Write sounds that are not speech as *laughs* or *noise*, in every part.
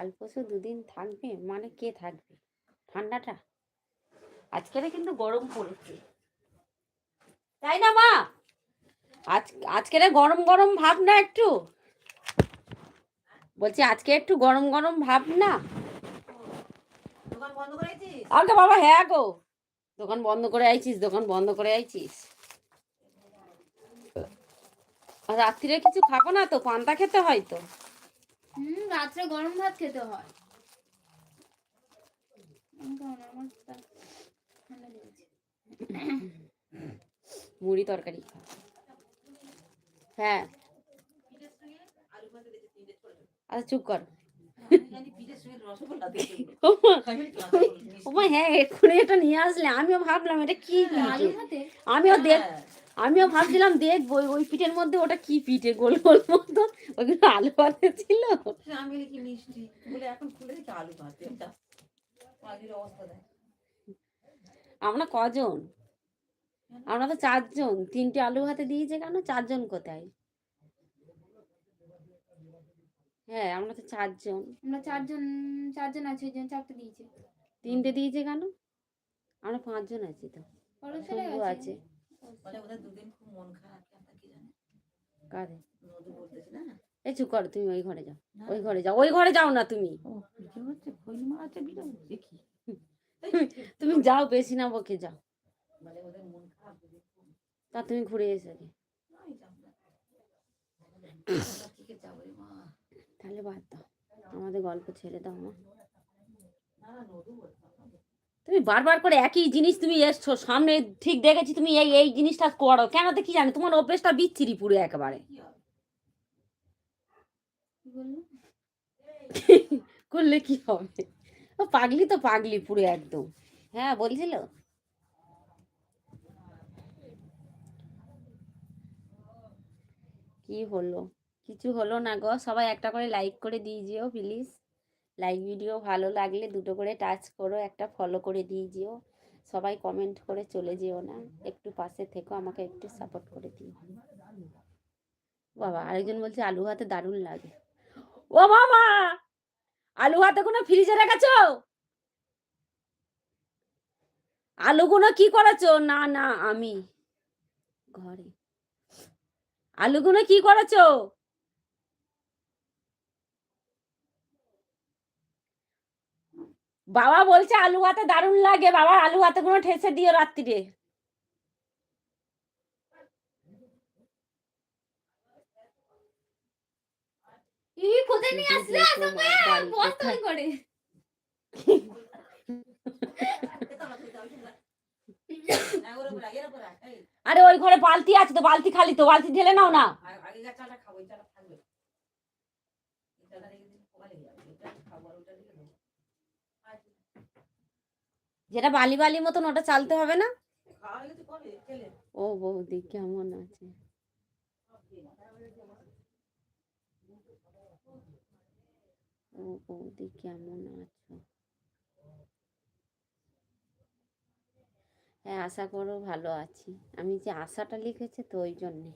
কাল পরশু দুদিন থাকবে মানে কে থাকবে? ঠান্ডাটা? আজকের কিন্তু গরম পড়েছে। তাই না মা? আজ আজকের গরম গরম ভাব না একটু? বলছি আজকে একটু গরম গরম ভাব না দোকান বন্ধ করেছিস আগে বাবা হ্যাঁ গো। দোকান বন্ধ করে আইছিস দোকান বন্ধ করে আইছিস। রাত্রিরে কিছু খাব না তো? পান্তা খেতে হয় তো? হুম রাত্রে গরম ভাত খেতে হয়। মুড়ি তরকারি। হ্যাঁ। আচ্ছা চুপ কর। *laughs* ওমা, হ্যাঁ এক্ষুনি এটা নিয়ে আসলে আমিও ভাবলাম এটা কি ভাতে? আমিও দেখ হ্যাঁ, আমিও ভাবছিলাম দেখব ওই- ওই পিঠের মধ্যে ওটা কি পিঠে গোল গোল মতো ওইগুলো আলু ভাতে ছিল। আমি বলি মিষ্টি। বলে এখন খুলে দেখি আলু ভাতে। অবস্থা আমরা কজন? আমরা তো চারজন। তিনটে আলু ভাতে দিয়েছে কেন? চারজন কোথায়? হ্যাঁ আমরা তো চারজন। আমরা চারজন চারজন আছে ওই জন্য চারটে দিয়েছে। তিনটে দিয়েছে কেন? আমরা পাঁচজন আছি তো। আছে। বলে বোধহয় দুদিন খুব মন খারাপ কি কি জানি? কারে? নদী বলতেছি না? এই চুপ করো তুমি ওই ঘরে যাও। ওই ঘরে যাও ওই ঘরে যাও না তুমি। তুমি যাও বেশি না বকে যাও। তা তুমি ঘুরে এসে তাহলে বাদ দাও। আমাদের গল্প ছেড়ে দাও মা। তুমি বারবার করে একই জিনিস তুমি এসছো, সামনে ঠিক দেখেছি তুমি এই এই জিনিসটা করো। কেন তো কি জানি, তোমার অভ্যেসটা বিচ্ছিরি পুরো একেবারে। করলে কি হবে? ও পাগলি তো পাগলি পুরো একদম। হ্যাঁ বলছিল? কি হলো? কিছু হলো না গো, সবাই একটা করে লাইক করে দিয়ে যেও প্লিজ লাইক ভিডিও ভালো লাগলে দুটো করে টাচ করো, একটা ফলো করে দিয়ে যেও। সবাই কমেন্ট করে চলে যেও না। একটু পাশে থেকো, আমাকে একটু সাপোর্ট করে দিও। বাবা, আরেকজন বলছে, আলু হাতে দারুণ লাগে। ও মামা আলু হাতে কোনো ফ্রিজে রেখেছো আলুগুলো কি করেছ? না না, আমি। ঘরে। আলুগুলো কি করেছ? বাবা বলছে আলু হাতে দারুণ লাগে। বাবা আলু হাতে কোনো ঠেসে দিও রাত্রিরে। আরে ওই ঘরে বালতি আছে তো বালতি খালি তো বালতি ঢেলে নাও না আ- আগেকার চালটা খাব এই চালটা থাকবে এই চালটা রেখে দিলে পোকা লেগে যাবে এটা খাব আর ওটা রেখে দেবো আচ্ছা, যেটা বালি বালি মতন ওটা চালতে হবে না? ও বৌদি কেমন আছে? ও বৌদি কেমন আছো? হ্যাঁ আশা করো ভালো আছি। আমি যে আশাটা লিখেছে তো ওই জন্যে।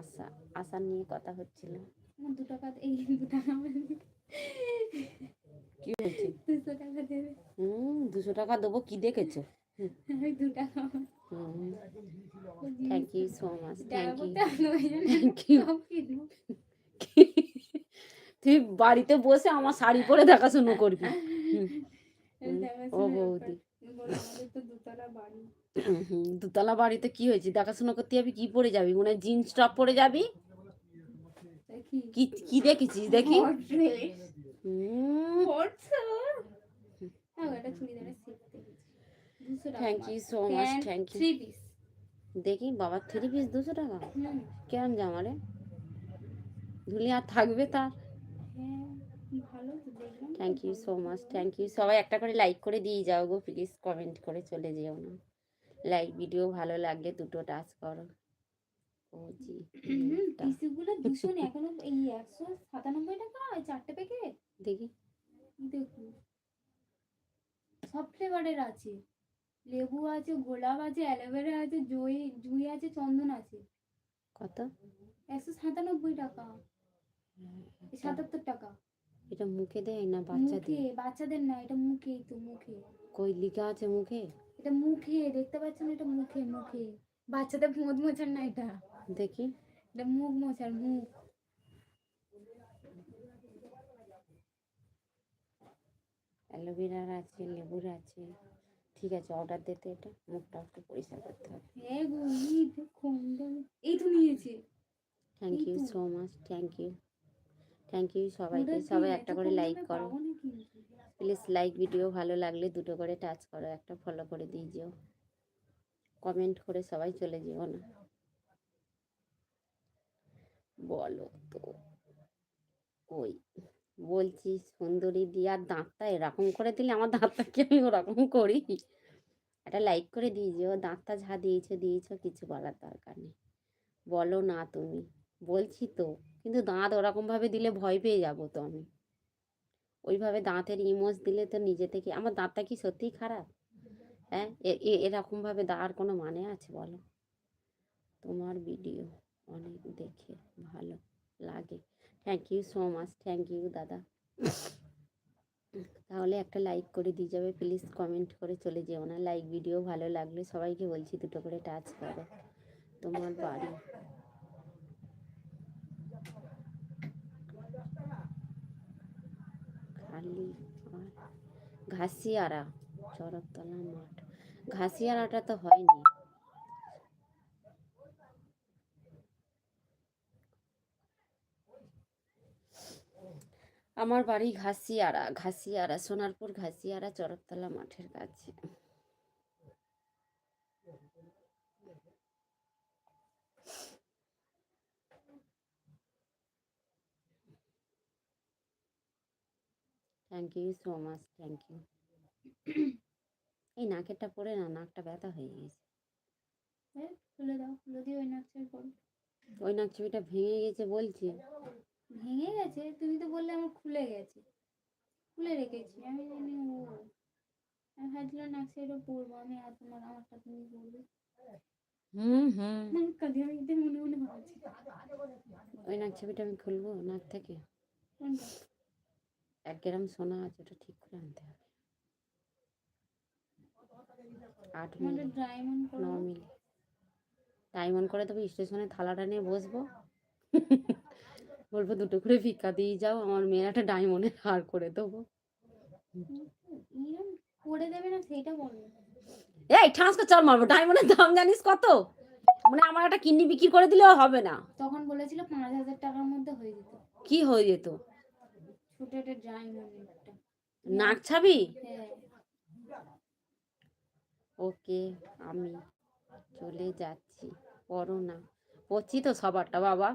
আশা আশা নিয়ে কথা হচ্ছিল। দু টাকা এই দু টাকা কি হয়েছে? দুশো টাকা দেবে। হুম দুশো টাকা দেবো কি দেখেছ? ওই দু টাকা thank you so much thank you thank তুই বাড়িতে বসে আমার শাড়ি পরে দেখাশুনো করবি। ও। বৌদি। দুতলা হুম, দুতলা বাড়িতে কি হয়েছে? দেখাশোনা করতে যাবি কি পরে যাবি? মনে হয় জিন্স টপ পরে যাবি? কি কি দেখেছিস দেখি? Hot dress। হুম পড়ছো? ওটা চুড়িদারের set দেখেছি। 200 টাকা। Thank you so much thank you. দেখি বাবার থ্রি পিস দুশো টাকা? কেমন জামা রে? ধুলি আর থাকবে তার। Thank you so much thank you সবাই একটা করে লাইক করে দিয়ে যাও গো প্লিজ কমেন্ট করে চলে যেও না। লাইক ভিডিও ভালো লাগলে দুটো টাচ করো। ও জি *laughs* দুশো না, এখনও এই একশো সাতানব্বই টাকা চারটে প্যাকেট দেখি। দেখুন সব ফ্লেভারের আছে। লেবু আছে গোলাপ আছে অ্যালোভেরা আছে জুই জুই আছে চন্দন আছে। কত? একশো সাতানব্বই টাকা। সাতাত্তর টাকা। এটা মুখে দেয় না বাচ্চাদের? মুখে বাচ্চাদের না এটা মুখে তো মুখে। কই লিখা আছে মুখে? এটা মুখে দেখতে পাচ্ছেন এটা মুখে মুখে। বাচ্চাদের মদ মোছার না এটা। দেখি। এটা মুখ মোছার মুখ। অ্যালোভেরার আছে লেবুর আছে। ঠিক আছে অর্ডার দিতে এটা। মুখটা একটু পরিষ্কার করতে হবে। এই তো নিয়েছে। Thank you so much thank you thank you সবাইকে। সবাই একটা করে লাইক করো। প্লিজ লাইক ভিডিও ভালো লাগলে দুটো করে টাচ করো একটা ফলো করে দিয়ে যেও। কমেন্ট করে সবাই চলে যেও না। বলো তো। ওই। বলছি, সুন্দরী আর দাঁতটা এরকম করে দিলে আমার দাঁতটাকে আমি ওরকম করি? একটা লাইক করে দিয়ে যেও, দাঁতটা যা দিয়েছ দিয়েছ, কিছু বলার দরকার নেই। বলো না তুমি। বলছি তো, কিন্তু দাঁত ওরকমভাবে দিলে ভয় পেয়ে যাব তো আমি। ওইভাবে দাঁতের ইমোজ দিলে তো নিজে থেকে, আমার দাঁতটা কি সত্যিই খারাপ? হ্যাঁ এরকমভাবে দেওয়ার কোনো মানে আছে বলো? তোমার ভিডিও অনেক দেখে ভালো লাগে। Thank you so much thank you দাদা। তাহলে একটা লাইক করে দিয়ে যাবে প্লিজ কমেন্ট করে চলে যেও না। লাইক ভিডিও ভালো লাগলে সবাইকে বলছি দুটো করে টাচ করো। তোমার বাড়ি। খালি ঘাসিয়ারা, চরকতলা মাঠ। ঘাসিয়ারাটা তো হয়নি। আমার বাড়ি ঘাসিয়ারা ঘাসিয়ারা সোনারপুর ঘাসিয়ারা চরকতলা মাঠের কাছে। Thank you so much thank you এই নাকেরটা পরে না নাকটা ব্যথা হয়ে গেছে। খুলে দাও খুলে দিয়ে ওই করো ওই নাক ছবিটা ভেঙে গেছে বলছি। ভেঙে গেছে তুমি তো বললে আমার খুলে গেছে। খুলে রেখেছি। আমি জানি ও আমি ভাবছিলাম নাচেরও পড়ব আমি আর তোমার আমারটা তুমি বলবে। হুম হুম। কাঁদি আমি মনে মনে ভাবছি। ওই নাক ছবিটা আমি খুলবো নাক থেকে? এক গ্রাম সোনা আছে ওটা ঠিক করে আনতে হবে। আট ডায়মন্ড ন করো ডায়মন্ড করে তবে স্টেশনে থালাটা নিয়ে বসবো। বলব দুটো করে ভিক্ষা দিয়ে যাও আমার মেয়ের একটা ডায়মন্ডের হার করে দেবো। করে দেবে না সেটা বলো। এই ঠাঁসকে চল মারবো ডায়মন্ডের দাম জানিস কত? মানে আমার একটা কিডনি বিক্রি করে দিলেও হবে না। তখন বলেছিল পাঁচ হাজার টাকার মধ্যে হয়ে যেত। কি হয়ে যেত? ছোট একটা ডায়মন্ড নাক ছাবি? হ্যাঁ। ওকে আমি চলে যাচ্ছি। পড়ো না। পড়ছি তো সবারটা বাবা।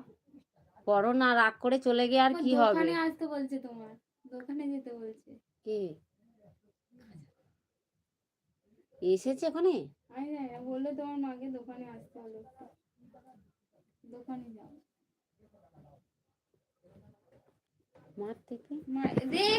পড়ো না রাগ করে চলে গিয়ে আর কি হবে? দোকানে আসতে বলছে তোমার। দোকানে যেতে বলছে। কে? এসেছে ওখানে? আমি জানি না বলল তোমার মাকে দোকানে আসতে হলো দোকানে যাও। মার থেকে? মা